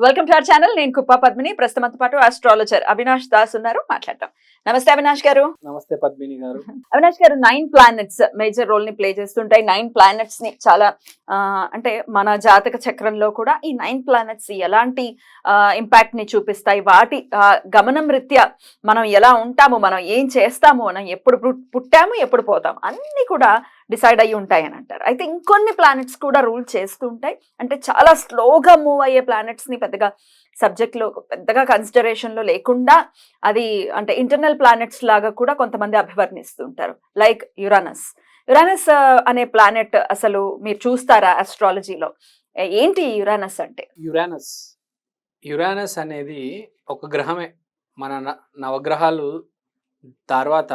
Welcome to our channel నేను కుప్పా పద్మిని. ప్రస్తుతంతో పాటు astrologer Avinash Das ఉన్నారు. మాట్లాడటం నమస్తే అవినాష్ గారు. నమస్తే పద్మిని గారు. అవినాష్ గారు నైన్ ప్లానెట్స్ మేజర్ రోల్ని ప్లే చేస్తుంటాయి. నైన్ ప్లానెట్స్ని చాలా అంటే మన జాతక చక్రంలో కూడా ఈ నైన్ ప్లానెట్స్ ఎలాంటి ఇంపాక్ట్ని చూపిస్తాయి? వాటి గమనం రీత్యా మనం ఎలా ఉంటాము? మనం ఏం చేస్తాము? మనం ఎప్పుడు పుట్- పుట్టాము? ఎప్పుడు పోతాము అన్ని కూడా డిసైడ్ అయ్యి ఉంటాయి అని అంటారు. అయితే ఇంకొన్ని ప్లానెట్స్ కూడా రూల్ చేస్తూ ఉంటాయి అంటే చాలా స్లోగా మూవ్ అయ్యే ప్లానెట్స్ని పెద్దగా సబ్జెక్ట్లో పెద్దగా కన్సిడరేషన్లో లేకుండా అది అంటే ఇంటర్నల్ ప్లానెట్స్ లాగా కూడా కొంతమంది అభివర్ణిస్తుంటారు. Like Uranus. యురానస్ అనే ప్లానెట్ అసలు మీరు చూస్తారా అస్ట్రాలజీలో ఏంటి యురానస్ అంటే? యురానస్. యురానస్ అనేది ఒక గ్రహమే. మన నవగ్రహాలు తర్వాత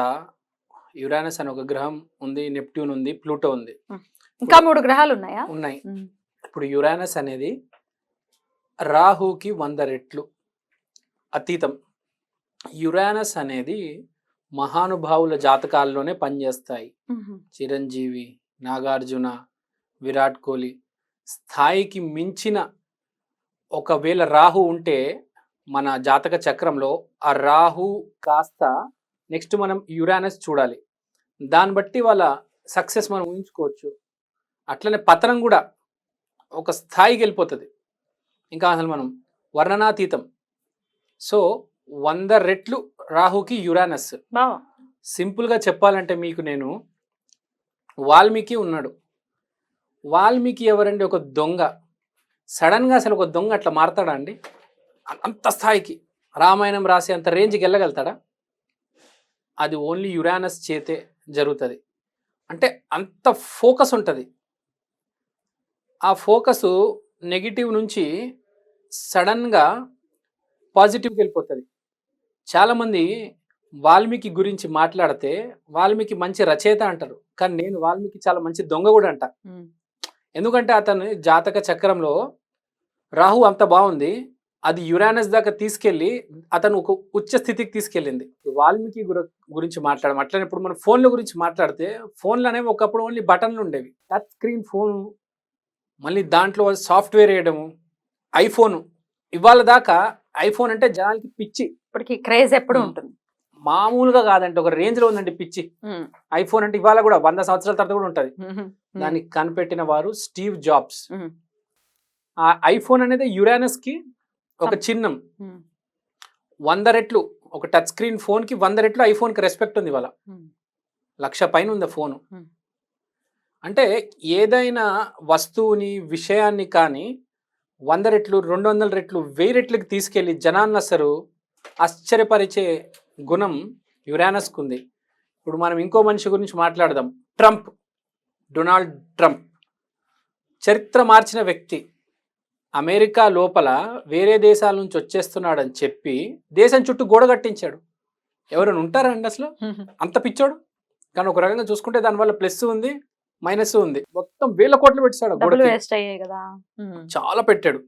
యురానస్ అనే ఒక గ్రహం ఉంది నెప్ట్యూన్ ఉంది ప్లూటో ఉంది. ఇంకా మూడు గ్రహాలు ఉన్నాయా? ఉన్నాయి. ఇప్పుడు యురానస్ అనేది రాహుకి వంద రెట్లు. అతీతం. యురానస్ అనేది మహానుభావుల జాతకాల్లోనే పనిచేస్తాయి. చిరంజీవి నాగార్జున విరాట్ కోహ్లీ. స్థాయికి మించిన ఒకవేళ రాహు ఉంటే మన జాతక చక్రంలో ఆ రాహు కాస్త నెక్స్ట్ మనం యురానస్ చూడాలి. దాన్ని బట్టి వాళ్ళ సక్సెస్ మనం ఊహించుకోవచ్చు. అట్లనే పతనం కూడా ఒక స్థాయికి వెళ్ళిపోతుంది. ఇంకా అసలు మనం వర్ణనాతీతం. సో వంద రెట్లు రాహుకి యురానస్. సింపుల్గా చెప్పాలంటే మీకు నేను వాల్మీకి ఉన్నాడు. వాల్మీకి ఎవరండి? ఒక దొంగ. సడన్గా అసలు ఒక దొంగ అట్లా మారతాడా అండి? అంత స్థాయికి. రామాయణం రాసే అంత రేంజ్కి వెళ్ళగలుగుతాడా? అది ఓన్లీ యురానస్ చేతే జరుగుతుంది. అంటే అంత ఫోకస్ ఉంటుంది. ఆ ఫోకస్ నెగిటివ్ నుంచి సడన్గా పాజిటివ్కి వెళ్ళిపోతుంది. చాలామంది వాల్మీకి గురించి మాట్లాడితే వాల్మీకి మంచి రచయిత అంటారు. కానీ నేను వాల్మీకి చాలా మంచి దొంగ కూడా అంట. ఎందుకంటే అతను జాతక చక్రంలో రాహు అంత బాగుంది. అది యురానస్ దాకా తీసుకెళ్ళి అతను ఒక ఉచ్చ స్థితికి తీసుకెళ్ళింది. వాల్మీకి గుర- గురించి మాట్లాడడం అట్లనే ఇప్పుడు మనం ఫోన్ల గురించి మాట్లాడితే ఫోన్లు అనేవి ఒకప్పుడు ఓన్లీ బటన్లు ఉండేవి. టచ్ స్క్రీన్ ఫోన్ మళ్ళీ దాంట్లో సాఫ్ట్వేర్ వేయడము ఐఫోన్ ఇవాళ దాకా ఐఫోన్ అంటే జనాలకి పిచ్చి ఇప్పటికి క్రేజ్ ఎప్పుడు. ఉంటుంది మామూలుగా కాదంటే ఒక రేంజ్లో ఉందండి పిచ్చి. ఐఫోన్ అంటే ఇవాళ కూడా వంద సంవత్సరాల తర్వాత కూడా ఉంటది. దాన్ని కనిపెట్టిన వారు స్టీవ్ జాబ్స్. ఆ ఐఫోన్ అనేది యురానస్కి ఒక చిహ్నం. వంద రెట్లు ఒక టచ్ స్క్రీన్ ఫోన్కి వంద రెట్లు ఐఫోన్కి రెస్పెక్ట్ ఉంది ఇవాళ. లక్ష పైన ఉంది ఫోన్. అంటే ఏదైనా వస్తువుని విషయాన్ని కానీ వంద రెట్లు రెండు వందల రెట్లు వెయ్యి రెట్లకి తీసుకెళ్ళి జనాన్ని అసలు ఆశ్చర్యపరిచే గుణం యురానస్కు ఉంది. ఇప్పుడు మనం ఇంకో మనిషి గురించి మాట్లాడదాం. ట్రంప్. Donald Trump. చరిత్ర మార్చిన వ్యక్తి. అమెరికా లోపల వేరే దేశాల నుంచి వచ్చేస్తున్నాడని చెప్పి దేశం చుట్టూ గోడ కట్టించాడు. ఎవరైనా ఉంటారండి అసలు. అంత పిచ్చోడు? కానీ ఒక రకంగా చూసుకుంటే దానివల్ల ప్లస్ ఉంది. మైనస్ ఉంది. మొత్తం వేల కోట్లు పెట్టాడు కదా. చాలా పెట్టాడు.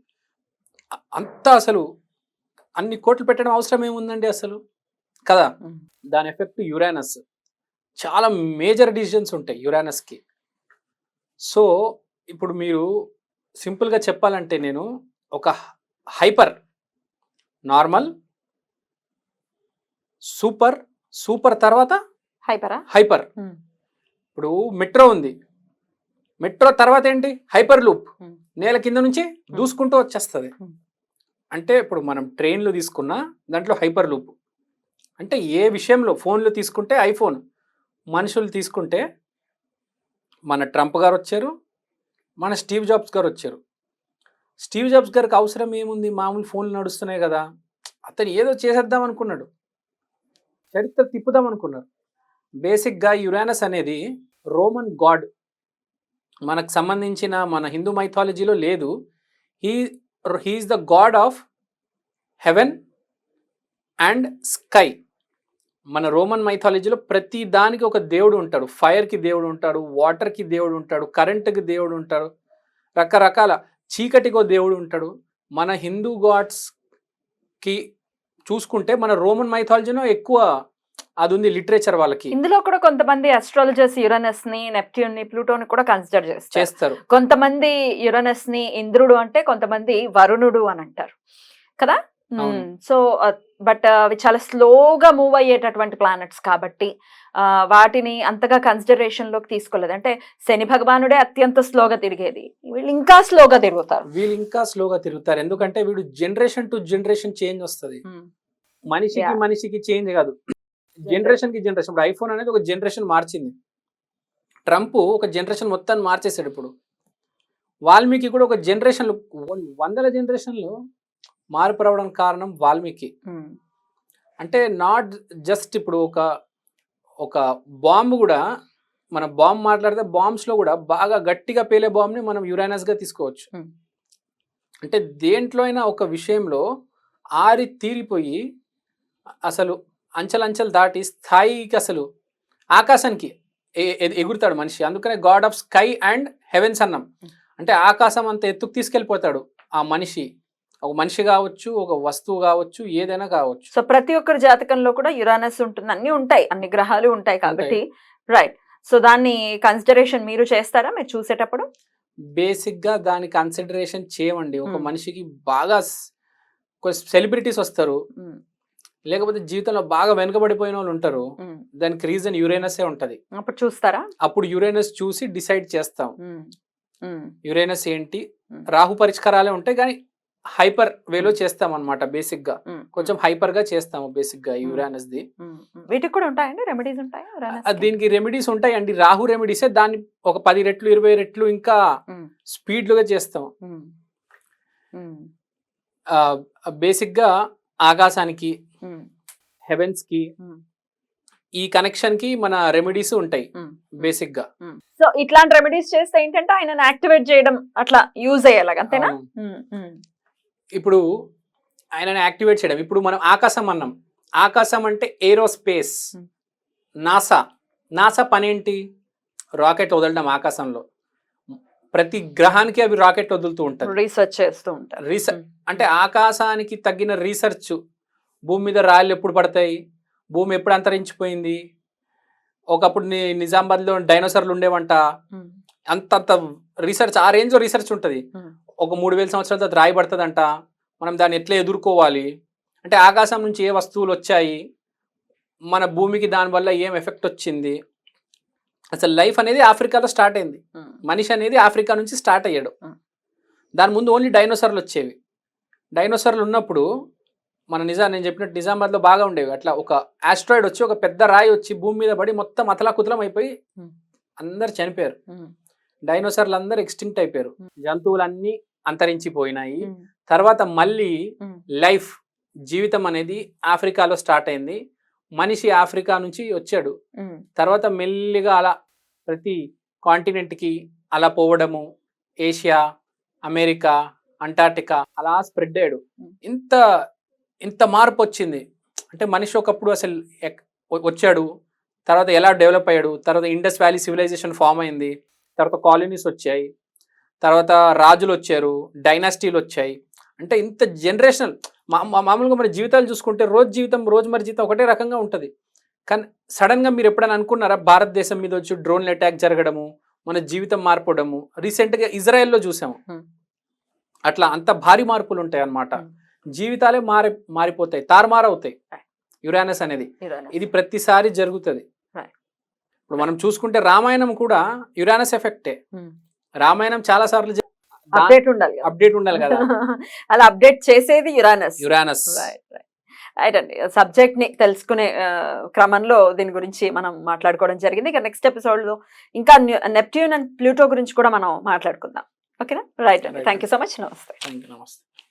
అంత అసలు అన్ని కోట్లు పెట్టడం అవసరం ఏముందండి అసలు? కదా. దాని ఎఫెక్ట్ యురానస్. చాలా మేజర్ డిసిజన్స్ ఉంటాయి యురానస్కి. సో ఇప్పుడు మీరు సింపుల్గా చెప్పాలంటే నేను ఒక హైపర్ నార్మల్ సూపర్ సూపర్ తర్వాత హైపరా? హైపర్. ఇప్పుడు మెట్రో ఉంది. మెట్రో తర్వాత ఏంటి? Hyperloop. నేల కింద నుంచి దూసుకుంటూ వచ్చేస్తుంది. అంటే ఇప్పుడు మనం ట్రైన్లు తీసుకున్నా దాంట్లో హైపర్ లూప్. అంటే ఏ విషయంలో? ఫోన్లు తీసుకుంటే ఐఫోన్. మనుషులు తీసుకుంటే మన ట్రంప్ గారు వచ్చారు మన స్టీవ్ జాబ్స్ గారు వచ్చారు. స్టీవ్ జాబ్స్ గారికి అవసరం ఏముంది? మామూలు ఫోన్లు నడుస్తున్నాయి కదా. అతను ఏదో చేసేద్దాం అనుకున్నాడు. చరిత్ర తిప్పుదాం అనుకున్నారు. బేసిక్గా యురానస్ అనేది రోమన్ గాడ్ మనకు సంబంధించిన మన హిందూ మైథాలజీలో లేదు. He he is the god of heaven and sky మన రోమన్ మైథాలజీలో ప్రతి దానికి ఒక దేవుడు ఉంటాడు. ఫైర్కి దేవుడు ఉంటాడు వాటర్కి దేవుడు ఉంటాడు కరెంటుకి దేవుడు ఉంటాడు రకరకాల చీకటికో దేవుడు ఉంటాడు. మన హిందూ గాడ్స్కి చూసుకుంటే మన రోమన్ మైథాలజీలో ఎక్కువ అది ఉంది లిటరేచర్ వాళ్ళకి. ఇందులో కూడా కొంతమంది అస్ట్రాలజర్స్ యురనస్ని నెప్ట్యూన్ని ప్లూటోన్ని కూడా కన్సిడర్ చేస్తారు. కొంతమంది యురనస్ని ఇంద్రుడు అంటే కొంతమంది వరుణుడు అని అంటారు. కదా. సో బట్ అవి చాలా స్లోగా మూవ్ అయ్యేటటువంటి ప్లానెట్స్ కాబట్టి వాటిని అంతగా కన్సిడరేషన్లోకి తీసుకోలేదు. అంటే శని భగవానుడే అత్యంత స్లోగా తిరిగేది. వీళ్ళు ఇంకా స్లోగా తిరుగుతారు. వీళ్ళు ఇంకా స్లోగా తిరుగుతారు. ఎందుకంటే వీడు జనరేషన్ టు జనరేషన్ చేంజ్ వస్తది. మనిషికి. మనిషికి చేంజ్ కాదు. జనరేషన్కి జనరేషన్ ఇప్పుడు ఐఫోన్ అనేది ఒక జనరేషన్ మార్చింది. ట్రంప్ ఒక జనరేషన్ మొత్తాన్ని మార్చేశాడు ఇప్పుడు. వాల్మీకి కూడా ఒక జనరేషన్ వందల జనరేషన్లు మార్పు రావడానికి కారణం వాల్మీకి. ఉమ్, అంటే నాట్ జస్ట్ ఇప్పుడు ఒక ఒక బాంబు కూడా మన బాంబ్ మాట్లాడితే బాంబ్స్లో కూడా బాగా గట్టిగా పేలే బాంబ్ని మనం యురైనస్గా తీసుకోవచ్చు. Hmm. అంటే దేంట్లో అయినా ఒక విషయంలో ఆరి తీరిపోయి అసలు అంచెలంచెలు దాటి స్థాయికి అసలు ఆకాశానికి ఎగురుతాడు మనిషి. అందుకనే god of sky and heavens అన్నాం. Hmm. అంటే ఆకాశం అంత ఎత్తుకు తీసుకెళ్ళిపోతాడు ఆ మనిషి. ఒక మనిషి కావచ్చు ఒక వస్తువు కావచ్చు ఏదైనా కావచ్చు. సో ప్రతి ఒక్కరి జాతకంలో కూడా యురానస్ ఉంటుంది. అన్ని ఉంటాయి. అన్ని గ్రహాలు ఉంటాయి కాబట్టి. రైట్ సో దాన్ని కన్సిడరేషన్ మీరు చేస్తారా? మీరు చూసేటప్పుడు? బేసిక్గా దాని కన్సిడరేషన్ చేయమండి. ఒక మ్మ్. మనిషికి బాగా సెలబ్రిటీస్ వస్తారు. ఉమ్, లేకపోతే జీవితంలో బాగా వెనుకబడిపోయిన వాళ్ళు ఉంటారు. దానికి రీజన్ యురేనసే ఉంటది. అప్పుడు చూస్తారా? అప్పుడు యురేనస్ చూసి డిసైడ్ చేస్తాం. యురేనస్ ఏంటి. రాహు పరిష్కారాలే ఉంటాయి కానీ హైపర్ వేలో చేస్తాం అనమాట బేసిక్గా. కొంచెం హైపర్గా చేస్తాము బేసిక్గా యురానస్ ది. వీటికి కూడా ఉంటాయండి? రెమెడీస్ ఉంటాయా? దీనికి రెమెడీస్ ఉంటాయి అండి రాహు రెమెడీసే దాన్ని ఒక పది రెట్లు ఇరవై రెట్లు ఇంకా ఉమ్, స్పీడ్లుగా చేస్తాం. బేసిక్గా ఆకాశానికి హెవెన్స్కి ఈ కనెక్షన్కి మన రెమెడీస్ ఉంటాయి. బేసిక్గా సో ఇట్లాంటి రెమెడీస్ చేస్తే ఏంటంటే ఆయనను యాక్టివేట్ చేయడం అట్లా యూజ్ అయ్యేలాగా అంతేనా? ఇప్పుడు ఆయనని యాక్టివేట్ చేయడం ఇప్పుడు మనం ఆకాశం అన్నాం. ఆకాశం అంటే ఏరోస్పేస్. నాసా. నాసా పని ఏంటి రాకెట్ వదలడం ఆకాశంలో. ప్రతి గ్రహానికి అవి రాకెట్ వదులుతూ ఉంటారు రీసెర్చ్ చేస్తూ ఉంటారు. రీసెర్చ్ అంటే ఆకాశానికి తగ్గిన రీసెర్చ్ భూమి మీద రాళ్ళు ఎప్పుడు పడతాయి? భూమి ఎప్పుడు అంతరించిపోయింది? ఒకప్పుడు ని నిజామాబాద్లో డైనోసార్లు ఉండేవంట. అంత అంత రీసెర్చ్ ఆ రేంజ్ రీసెర్చ్ ఉంటుంది. ఒక మూడు వేల సంవత్సరాల తర్వాత రాయి పడుతుందంట. మనం దాన్ని ఎట్లా ఎదుర్కోవాలి? అంటే ఆకాశం నుంచి ఏ వస్తువులు వచ్చాయి? మన భూమికి దానివల్ల ఏం ఎఫెక్ట్ వచ్చింది? అసలు లైఫ్ అనేది ఆఫ్రికాలో స్టార్ట్ అయింది. మనిషి అనేది ఆఫ్రికా నుంచి స్టార్ట్ అయ్యాడు. దాని ముందు ఓన్లీ డైనోసార్లు వచ్చేవి. డైనోసార్లు ఉన్నప్పుడు మన నిజా నేను చెప్పినట్టు నిజామాబాద్లో బాగా ఉండేవి. అట్లా ఒక ఆస్ట్రాయిడ్ వచ్చి ఒక పెద్ద రాయి వచ్చి భూమి మీద పడి మొత్తం అతలాకుతలం అయిపోయి. అందరు చనిపోయారు. డైనోసార్లు అందరు ఎక్స్టింక్ట్ అయిపోయారు. జంతువులన్నీ అంతరించిపోయినాయి. తర్వాత మళ్ళీ లైఫ్ జీవితం అనేది ఆఫ్రికాలో స్టార్ట్ అయింది. మనిషి ఆఫ్రికా నుంచి వచ్చాడు. తర్వాత మెల్లిగా అలా ప్రతి కాంటినెంట్కి అలా పోవడము ఏషియా అమెరికా అంటార్టికా అలా స్ప్రెడ్ అయ్యాడు. ఇంత ఇంత మార్పు వచ్చింది. అంటే మనిషి ఒకప్పుడు అసలు వచ్చాడు తర్వాత ఎలా డెవలప్ అయ్యాడు తర్వాత ఇండస్ వ్యాలీ సివిలైజేషన్ ఫామ్ అయింది తర్వాత కాలనీస్ వచ్చాయి తర్వాత రాజులు వచ్చారు డైనాసిటీలు వచ్చాయి. అంటే ఇంత జనరేషనల్ మామూలుగా మన జీవితాలు చూసుకుంటే రోజు జీవితం రోజు మరి జీవితం ఒకటే రకంగా ఉంటుంది. కానీ సడన్గా మీరు ఎప్పుడైనా అనుకున్నారా భారతదేశం మీద వచ్చి డ్రోన్లు అటాక్ జరగడము మన జీవితం మారిపోవడము రీసెంట్గా ఇజ్రాయెల్లో చూసాము. అట్లా అంత భారీ మార్పులు ఉంటాయి అన్నమాట. జీవితాలే మారి మారిపోతాయి తారుమారవుతాయి. యురానస్ అనేది. ఇది ప్రతిసారి జరుగుతుంది. ఇప్పుడు మనం చూసుకుంటే రామాయణం కూడా యురానస్ ఎఫెక్టే. ఉమ్. రామాయణం చాలా సార్లు అప్డేట్ ఉండాలి. అప్డేట్ ఉండాలి కదా. అలా అప్డేట్ చేసేది యురానస్. యురానస్. రైట్ అండి సబ్జెక్ట్ని తెలుసుకునే క్రమంలో దీని గురించి మనం మాట్లాడుకోవడం జరిగింది. ఇక నెక్స్ట్ ఎపిసోడ్లో ఇంకా నెప్ట్యూన్ అండ్ ప్లూటో గురించి కూడా మనం మాట్లాడుకుందాం. ఓకేనా రైట్ అండి. థ్యాంక్ సో మచ్ నమస్తే నమస్తే